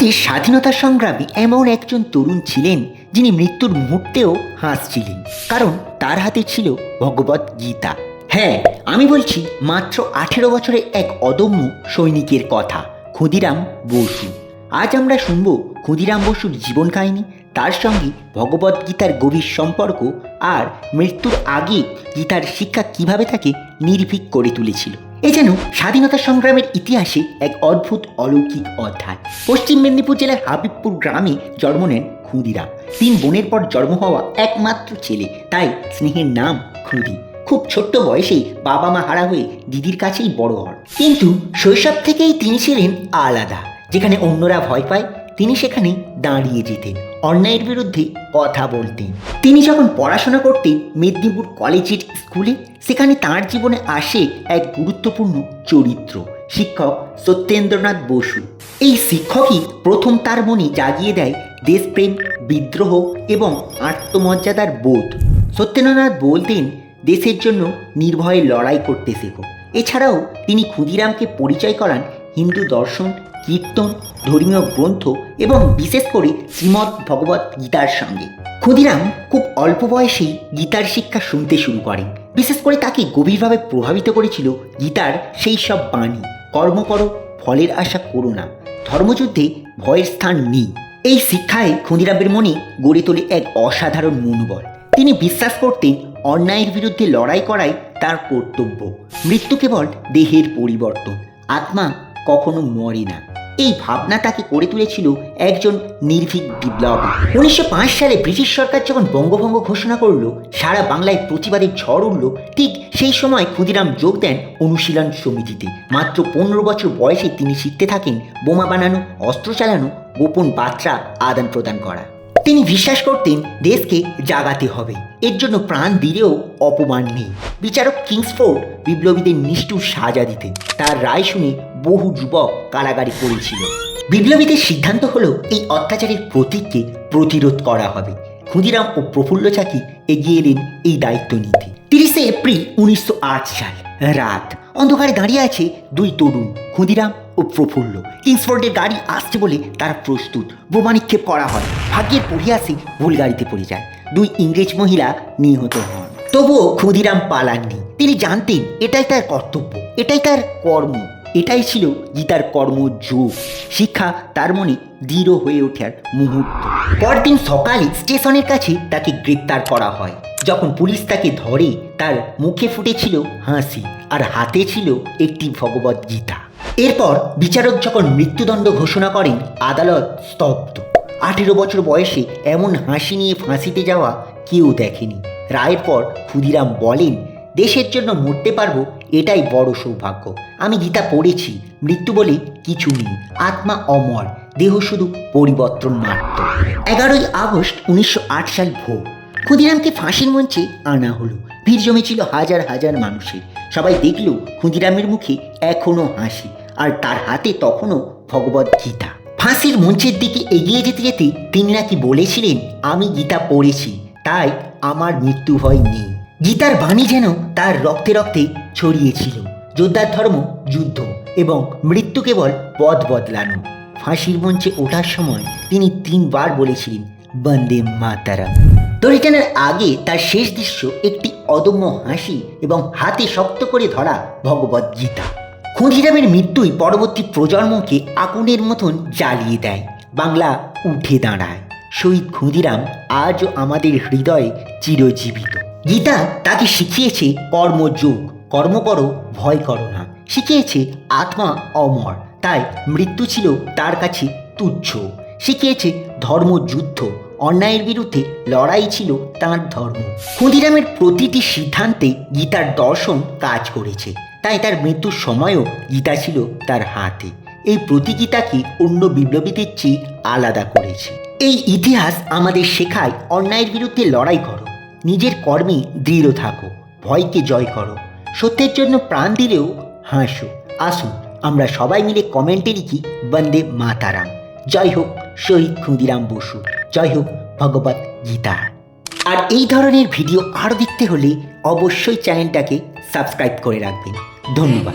দেশ স্বাধীনতা সংগ্রামী এমন একজন তরুণ ছিলেন যিনি মৃত্যুর মুহূর্তেও হাসছিলেন। কারণ তার হাতে ছিল ভগবত গীতা। হ্যাঁ আমি বলছি মাত্র আঠেরো বছরের এক অদম্য সৈনিকের কথা, ক্ষুদিরাম বসু। আজ আমরা শুনব ক্ষুদিরাম বসুর জীবন কাহিনী, তার সঙ্গে ভগবত গীতার গভীর সম্পর্ক আর মৃত্যুর আগে গীতার শিক্ষা কীভাবে তাকে নির্ভীক করে তুলেছিল। এ যেন স্বাধীনতা সংগ্রামের ইতিহাসে এক অদ্ভুত অলৌকিক অধ্যায়। পশ্চিম মেদিনীপুর জেলার হাবিবপুর গ্রামে জন্ম নেন ক্ষুদিরাম। তিন বোনের পর জন্ম হওয়া একমাত্র ছেলে, তাই স্নেহের নাম ক্ষুদি খুব ছোট্ট বয়সেই বাবা মা হারা হয়ে দিদির কাছেই বড় হন। কিন্তু শৈশব থেকেই তিনি ছিলেন আলাদা, যেখানে অন্যরা ভয় পায় তিনি সেখানে দাঁড়িয়ে যেতেন, অন্যায়ের বিরুদ্ধে কথা বলতেন। তিনি যখন পড়াশোনা করতেন, মেদিনীপুর কলেজের স্কুলে, সেখানে তার জীবনে আসে এক গুরুত্বপূর্ণ চরিত্র, শিক্ষক সত্যেন্দ্রনাথ বসু। এই শিক্ষকই প্রথম তার মনে জাগিয়ে দেয় দেশপ্রেম, বিদ্রোহ এবং আত্মমর্যাদার বোধ। সত্যেন্দ্রনাথ বলতেন, দেশের জন্য নির্ভয়ে লড়াই করতে শেখো। এছাড়াও তিনি ক্ষুদিরামকে পরিচয় করান হিন্দু দর্শন, কীর্তন, ধর্মীয় গ্রন্থ এবং বিশেষ করে শ্রীমদ্ ভগবত গীতার সঙ্গে। ক্ষুদিরাম খুব অল্প বয়সেই গীতার শিক্ষা শুনতে শুরু করেন। বিশেষ করে তাকে গভীরভাবে প্রভাবিত করেছিল গীতার সেই সব বাণী, কর্ম করো, ফলের আশা করো না, ধর্মযুদ্ধে ভয়ের স্থান নেই। এই শিক্ষায় ক্ষুদিরামের মনে গড়ে তোলে এক অসাধারণ মনোবল। তিনি বিশ্বাস করতেন অন্যায়ের বিরুদ্ধে লড়াই করাই তার কর্তব্য। মৃত্যু কেবল দেহের পরিবর্তন, আত্মা কখনো মরে না। এই ভাবনা তাকে করে তুলেছিল একজন নির্ভীক বিপ্লবী? উনিশশো সালে ব্রিটিশ সরকার যখন বঙ্গভঙ্গ ঘোষণা করল, সারা বাংলায় প্রতিবাদের ঝড় উঠল, ঠিক সেই সময় ক্ষুদিরাম যোগ দেন অনুশীলন সমিতিতে। মাত্র পনেরো বছর বয়সে তিনি শিখতে থাকেন বোমা বানানো, অস্ত্র চালানো, গোপন বার্তা আদান প্রদান করা। তিনি বিশ্বাস করতেন দেশকে জাগাতে হবে। এর জন্য প্রাণ দিলেও অপমান নেই। বিচারক কিংসফোর্ড বিপ্লবীদের নিষ্ঠুর সাজা দিতেন। তার রায় শুনে বহু যুবক কারাগারে পড়েছিল। বিপ্লবীদের সিদ্ধান্ত হলো, এই অত্যাচারের প্রতীককে প্রতিরোধ করা হবে। ক্ষুদিরাম ও প্রফুল্ল চাকি এগিয়ে এলেন এই দায়িত্ব নিতে। তিরিশে এপ্রিল উনিশশো আট সাল, রাত। অন্ধকারে দাঁড়িয়ে আছে দুই তরুণ, ক্ষুদিরাম ও প্রফুল্ল। কিংসফোর্ডের গাড়ি আসছে বলে তারা প্রস্তুত। বোমা নিক্ষেপ করা হয়। ভাগ্যের পরিহাসে ভুল গাড়িতে পড়ে যায়। দুই ইংরেজ মহিলা নিহত হন। তবুও ক্ষুদিরাম পালাননি। তিনি জানতেন, এটাই তার কর্তব্য, এটাই তার কর্ম, এটাই ছিল গীতার কর্মযোগ। শিক্ষা তার মনে দৃঢ় হয়ে ওঠার মুহূর্ত। পরদিন সকালে স্টেশনের কাছে তাকে গ্রেপ্তার করা হয়। যখন পুলিশ তাকে ধরে, তার মুখে ফুটেছিল হাসি আর হাতে ছিল একটি ভগবত গীতা। এরপর বিচারক যখন মৃত্যুদণ্ড ঘোষণা করেন, আদালত স্তব্ধ। আঠেরো বছর বয়সে এমন হাসি নিয়ে ফাঁসিতে যাওয়া কেউ দেখেনি। রায়ের পর ক্ষুদিরাম বলেন, দেশের জন্য মরতে পারব, এটাই বড় সৌভাগ্য। আমি গীতা পড়েছি, মৃত্যু বলে কিছু নেই, আত্মা অমর, দেহ শুধু পরিবর্তন মাত্র। এগারোই আগস্ট উনিশশো আট সাল ভোর, ক্ষুদিরামকে ফাঁসির মঞ্চে আনা হলো। ভিড় জমেছিল হাজার হাজার মানুষের। সবাই দেখল ক্ষুদিরামের মুখে এখনও হাসি, আর তার হাতে তখনও ভগবত গীতা। ফাঁসির মঞ্চের দিকে এগিয়ে যেতে যেতে তিনি নাকি বলেছিলেন, আমি গীতা পড়েছি, তাই আমার মৃত্যু ভয় নেই গীতার বাণী যেন তার রক্তে রক্তে ছড়িয়েছিল যোদ্ধার ধর্ম যুদ্ধ এবং মৃত্যু কেবল পথ বদলানো। ফাঁসির মঞ্চে ওঠার সময় তিনি তিনবার বলেছিলেন, বন্দে মাতারাম। দড়ি টানার আগে তার শেষ দৃশ্য একটি অদম্য হাসি এবং হাতে শক্ত করে ধরা ভগবত গীতা ক্ষুদিরামের মৃত্যুই পরবর্তী প্রজন্মকে আগুনের মতন জ্বালিয়ে দেয়। বাংলা উঠে দাঁড়ায়। শহীদ ক্ষুদিরাম আজও আমাদের হৃদয়ে চিরজীবিত। গীতা তাকে শিখিয়েছে কর্মযোগ। কর্ম করো, ভয় করো না। শিখিয়েছে আত্মা অমর। তাই মৃত্যু ছিল তার কাছে তুচ্ছ। শিখিয়েছে ধর্মযুদ্ধ। অন্যায়ের বিরুদ্ধে লড়াই ছিল তার ধর্ম। ক্ষুদিরামের প্রতিটি সিদ্ধান্তে গীতার দর্শন কাজ করেছে। তাই তার মৃত্যুর সময়ও গীতা ছিল তার হাতে। এই প্রতিগীতাকে অন্য বিপ্লবীদের চেয়ে আলাদা করেছে। এই ইতিহাস আমাদের শেখায় অন্যায়ের বিরুদ্ধে লড়াই করো, নিজের কর্মে দৃঢ় থাকো, ভয়কে জয় করো, সত্যের জন্য প্রাণ দিলেও হাসো। আসুন, আমরা সবাই মিলে কমেন্টে লিখি, বন্দে মাতারাম। জয় হোক শহীদ ক্ষুদিরাম বসু, জয় হোক ভগবত গীতা। আর এই ধরনের ভিডিও আরও দেখতে হলে অবশ্যই চ্যানেলটাকে সাবস্ক্রাইব করে রাখবেন। ধন্যবাদ।